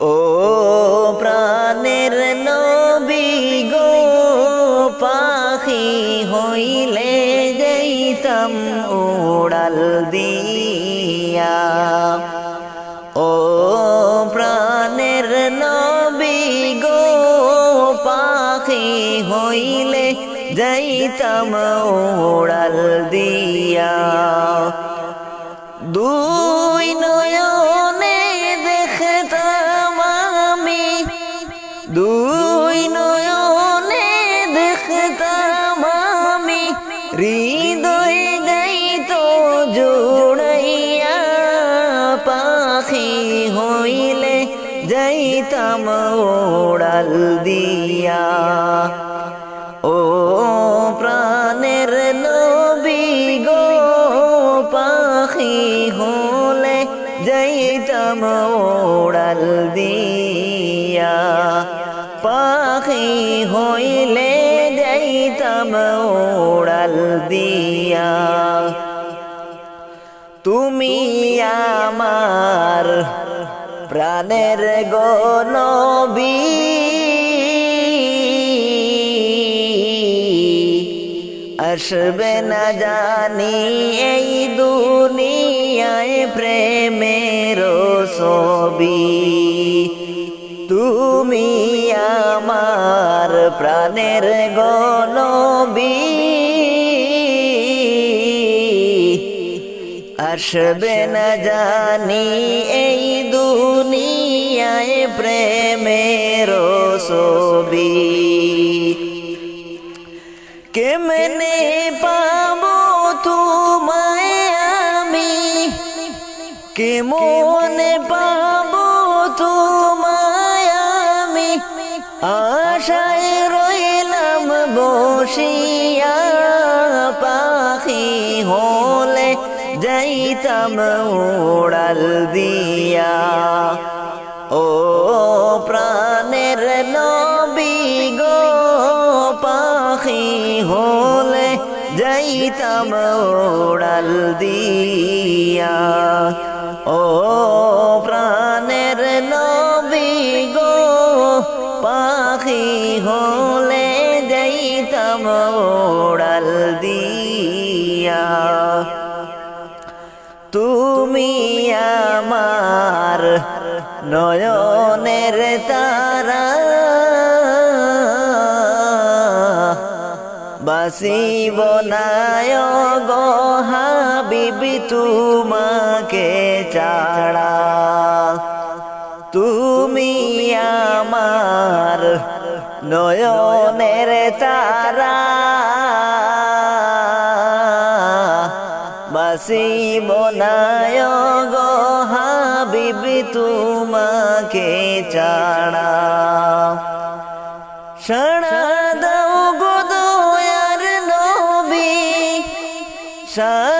ও প্রাণের নবী গো, পাখি হইলে যাইতাম উড়াল দিয়া। ও প্রাণের নবী গো, পাখি হইলে যাইতাম উড়াল দিয়া। দুই নয়নে দেখতাম আমি, হৃদয় গাইত জোড়াইয়া পাখি হইলে যাইতাম ওড়াল দিয়া। ও প্রাণের নবী গো, পাখি হলে যাইতাম ওড়াল দিয়া। পাখি হইলে যাইতাম ওড়াল দিয়া। তুমি আমার প্রাণের গনবী। আসবে না জানি এই দুনিয়ায় প্রেমের ছবি। তুমি আমার প্রাণের গনবী আসবে না জানি এই দুনিয়ায় প্রেমের ছবি। কেমনে পাবো তোমায় আমি? কেমনে পাবো আশায় রইলাম বসিয়া পাখি হলে যাইতাম উড়াল দিয়া। ও প্রাণের নবী গো, পাখি হলে যাইতাম উড়াল দিয়া। ও যাইতাম উড়াল দিয়া। তুমি আমার নয়নের তারা। বাসিব নায় গো হাবিবি, তোমাকে চাড়া তুমি আমার নয়নের তারা বাসিব নায়গ হাবিবি তোমাকে চাড়া সাড়া দাও গো দয়ার নবী সাড়া